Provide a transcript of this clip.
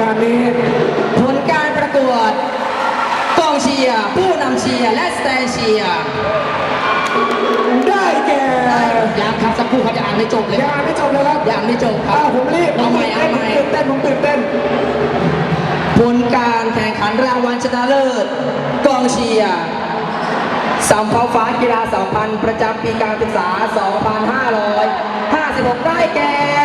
งานนี้ ผลการประกวดกองเชียร์ผู้นำเชียร์และสแตนเชียร์ได้แก่ยังครับสักครู่ครับยังอ่านไม่จบเลยยังอ่านไม่จบเลยครับยังไม่จบครับผมรีบเอาใหม่เอาใหม่ตื่นเต้นผมตื่นเต้นผลการแข่งขันรางวัลชนะเลิศกองเชียร์สำเภาฟ้ากีฬาสัมพันธ์ประจำปีการศึกษา 2556 ได้แก่